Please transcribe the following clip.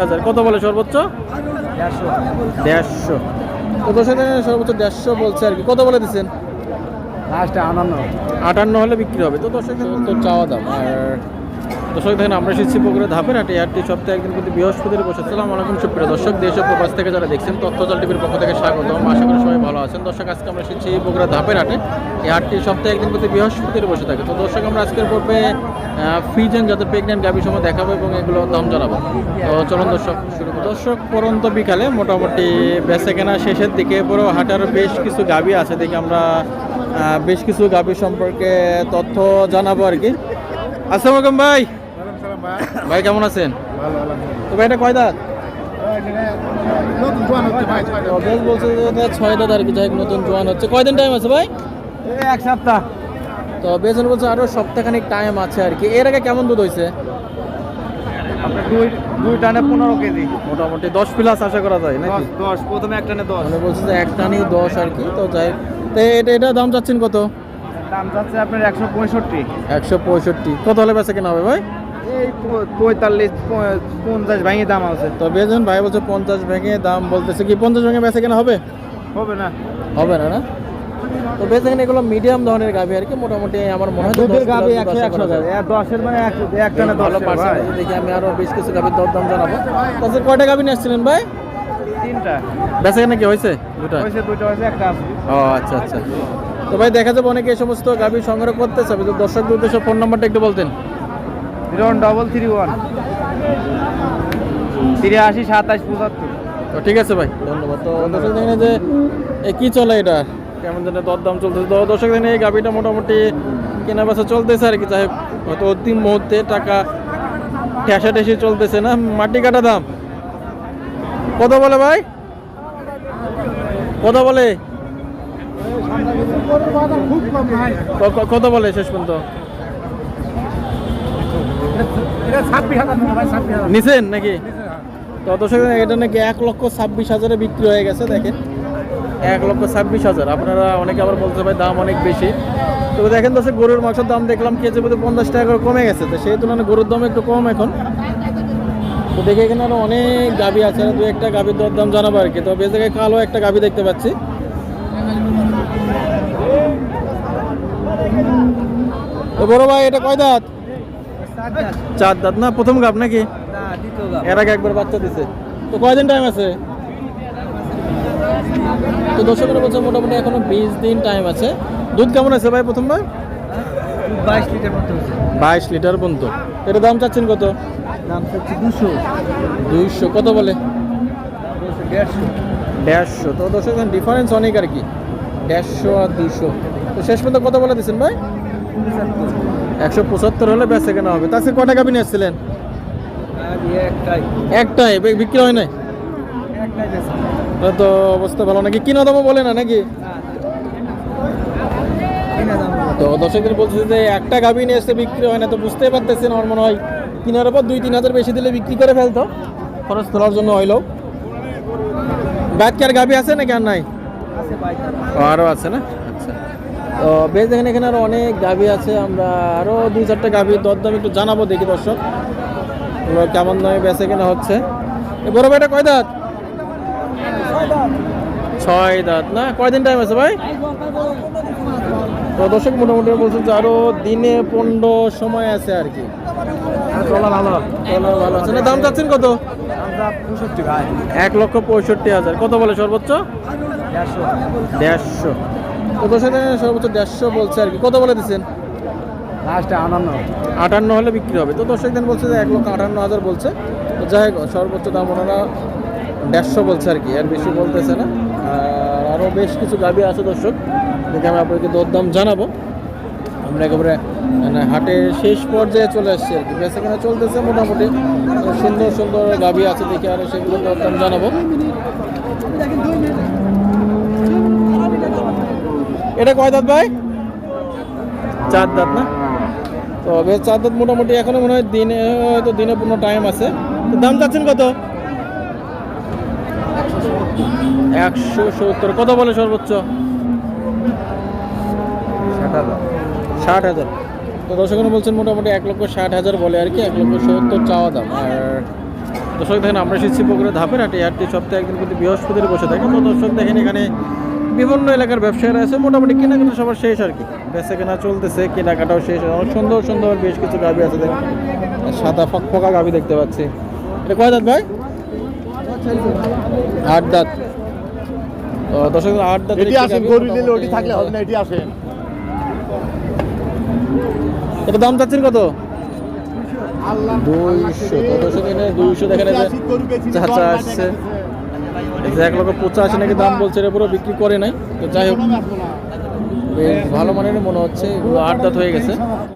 হাজার। কত বলে সর্বোচ্চ? দেড়শো। তো দশের সর্বোচ্চ দেড়শো বলছে আর কি। কত বলে দিচ্ছেন? লাস্টে আনান্ন আটান্ন। হলে বিক্রি হবে। তো দর্শক তো চাওয়া দাম। আর দর্শক, দেখেন আমরা এসেছি পুকুরে ধাপের হাটে। হাটটি সপ্তাহে একদিন প্রতি বৃহস্পতির বসে। সালাম আলাইকুম, সুপ্রিয় দর্শক, দেশ ও প্রবাস থেকে যারা দেখছেন, তথ্যজল টিভির পক্ষ থেকে স্বাগত আশা করি সবাই ভালো আছেন। দর্শক, আজকে আমরা এসেছি পুকুরে ধাপের হাটে। এই হাটটি সপ্তাহে একদিন প্রতি বৃহস্পতির বসে থাকে। তো দর্শক, আমরা আজকের পর্বে ফ্রিজেন যাদের প্রেগনেন্ট গাভি সময় দেখাবো এবং এগুলো দাম জানাব। তো চলুন দর্শক, শুরু দর্শক, পরন্ত বিকালে মোটামুটি বেচে কেনা শেষের দিকে পুরো হাটার বেশ কিছু গাভি আছে। দেখি আমরা বেশ কিছু গাভি সম্পর্কে তথ্য জানাব আর কি। আসসালামু আলাইকুম ভাই। ভাই। কেমন আছেন? তো ভাই এটা কয় দাঁত? বলছে যে ছয় দাঁত আর কি যাই নতুন জোয়ান হচ্ছে। কয়দিন টাইম আছে ভাই? এক সপ্তাহ। তো বেজন বলছে আরও সপ্তাহখানিক টাইম আছে আর কি। এর আগে কেমন দুধ হয়েছে? আপনার দুই দুই টানে পনেরো কেজি। মোটামুটি দশ প্লাস আশা করা যায় নাকি? দশ প্রথমে এক টানে দশ। মানে বলছে যে এক দশ আর কি তো যাই তো এটা এটা দাম চাচ্ছেন কত? দাম যাচ্ছে আপনার একশো পঁয়ষট্টি। একশো পঁয়ষট্টি। কত হলে বেচা কেনা হবে ভাই? এই পঁয়তাল্লিশ পঞ্চাশ ভাঙি দাম আছে। তো বেজন ভাই বলছে পঞ্চাশ ভেঙে দাম বলতেছে কি পঞ্চাশ ভেঙে বেচা কেনা হবে? হবে না। হবে না না? তো এগুলো মিডিয়াম ধরনের গাভি আর কি মোটামুটি আমার মনে হয় দুধের 10 একশো একশো দশের মানে এক এক ভালো দশ পার্সেন্ট দেখি আমি আরও বেশ কিছু গাভির দর জানাব। তাছাড়া কয়টা গাভি নিয়ে আসছিলেন ভাই? তিনটা। বেচা কেনা কি হয়েছে? দুটা? হয়েছে দুটো হয়েছে একটা ও আচ্ছা আচ্ছা। তো ভাই দেখা যাবে অনেকে এই সমস্ত গাভি সংগ্রহ করতে চাবে তো দর্শকদের উদ্দেশ্যে ফোন নাম্বারটা একটু বলতেন। Zero one double three one তিরাশি সাতাশ পঁচাত্তর। তো ঠিক আছে ভাই ধন্যবাদ। তো দর্শক দেখেন যে এ কি চলে এটা? কেমন যেন দরদাম চলতেছে। তো দর্শক দেখেন এই গাভিটা মোটামুটি কেনা বেচা চলতেছে আর কি। হোক হয়তো অন্তিম মুহূর্তে টাকা ঠেসা ঠেসি চলতেছে না। মাটি কাটা দাম? কত বলে ভাই? কত বলে? কত বলে শেষ পর্যন্ত। নিছেন নাকি? তো দর্শক এটা নাকি এক লক্ষ ছাব্বিশ হাজারে বিক্রি হয়ে গেছে দেখেন। এক লক্ষ ছাব্বিশ হাজার। আপনারা অনেকে আবার বলতে ভাই দাম অনেক বেশি। তো দেখেন দর্শক গরুর মাংসের দাম দেখলাম কেজি প্রতি পঞ্চাশ টাকা করে কমে গেছে। তো সেই তুলনায় গরুর দাম একটু কম এখন। তো দেখে এখানে আরও অনেক গাবি আছে দু একটা গাবির দর দাম জানাব আর কি। তো বেশ জায়গায় কালো একটা গাবি দেখতে পাচ্ছি। তো বড় ভাই এটা কয় দাঁত? চার দাঁত। না প্রথম গাব নাকি? এর আগে একবার বাচ্চা দিছে। তো কয়দিন টাইম আছে? তো দর্শকের বলছে মোটামুটি এখনও বিশ দিন টাইম আছে। দুধ কেমন আছে ভাই প্রথমবার বাইশ লিটার হয়েছে। বাইশ লিটার পর্যন্ত। এর দাম চাচ্ছেন কত? দাম দুশো দুইশো। কত বলে? দেড়শো। দেড়শো। তো দর্শক ডিফারেন্স অনেক আর কি। দেড়শো আর দুশো তো শেষ পর্যন্ত কত বলে দিচ্ছেন ভাই? একশো পঁচাত্তর হলে বেচে কেনা হবে। তাছাড়া কটা গাবি নিয়ে এসেছিলেন একটাই বিক্রি হয় নাই? তো অবস্থা ভালো। নাকি কিনা দামও বলে না নাকি? তো দর্শকদের বলছে যে একটা গাভী নিয়ে এসে বিক্রি হয় না, তো বুঝতেই পারতেছেন আমার মনে হয় কেনার পর দুই, তিন হাজার বেশি দিলে বিক্রি করে ফেলতো। খরচ তোলার জন্য হইল। বাদ কি আর গাভী আছে নাকি আর নাই? আরও আছে না? তো বেশ দেখেন এখানে আরও অনেক গাভী আছে। আমরা আরও দুই চারটা গাভীর দরদাম একটু জানাব দেখি দর্শক কেমন দামে বেচে কেনা হচ্ছে। বড় ভাইটা কয় দাঁত? ছয় দাঁত। না কয়দিন টাইম আছে ভাই? তো দর্শক মোটামুটি বলছে যে আরও দিনে পনেরো সময় আছে আর কি। চলা ভালো। আছে। না দাম চাচ্ছেন কত? এক লক্ষ পঁয়ষট্টি হাজার। কত বলে সর্বোচ্চ? দেড়শো। তো দর্শক সর্বোচ্চ দেড়শো বলছে আর কি। কত বলে দিচ্ছেন? লাস্টে আনান্ন আটান্ন হলে বিক্রি হবে। তো দর্শক দিন বলছে যে এক লক্ষ আটান্ন হাজার বলছে। তো যাই হোক সর্বোচ্চ দাম ওনারা দেড়শো বলছে আর কি। আর বেশি বলতেছে না। আর আরও বেশ কিছু গাভি আছে দর্শক। দেখে আমি আপনাদেরকে দরদাম জানাব। আমরা একেবারে মানে হাটের শেষ পর্যায়ে চলে আসছি আর কি। বেচাকেনা চলতেছে মোটামুটি। সুন্দর সুন্দর গাভি আছে দেখে আর সেগুলো দরদাম জানাব। এটা কয় দাঁত ভাই? চার দাঁত না? তো বেশ চার দাঁত মোটামুটি এখনও মনে হয় দিনে হয়তো দিনে পনেরো টাইম আছে। তো দাম চাচ্ছেন কত? একশো সত্তর। কত বলে সর্বোচ্চ? ষাট হাজার। তো দর্শকরা বলছেন মোটামুটি এক লক্ষ ষাট হাজার বলে আর কি এক লক্ষ সত্তর চাওয়া দাম। আর দর্শক দেখেন আমরা এসেছি পুকুরে ধাপের হাটে। হাটটি সপ্তাহে একদিন কিন্তু বৃহস্পতির বসে থাকে। তো দর্শক দেখেন এখানে বিভিন্ন এলাকার ব্যবসায়ীরা আছে মোটামুটি কেনাকাটা সবার শেষ আর কি। বেচা কেনা চলতেছে কেনাকাটাও শেষ অনেক সুন্দর সুন্দর বেশ কিছু গাভি আছে দেখেন। সাদা ফক ফকা গাভি দেখতে পাচ্ছি। এটা কয় দাঁত ভাই? আট দাঁত। দর্শক আট দাঁত এটি আসেন গরু নিলে ওটি থাকলে হবে না এটি আসেন এটা দাম চাচ্ছেন কত? দুইশো। দুইশো দেখেন চাচা আসছে। এক লক্ষ পঁচাশি নাকি দাম বলছে, এর পুরো বিক্রি করে নাই। তো যাই হোক, বেশ ভালো মানের মনে হচ্ছে, এগুলো আট দাঁত হয়ে গেছে।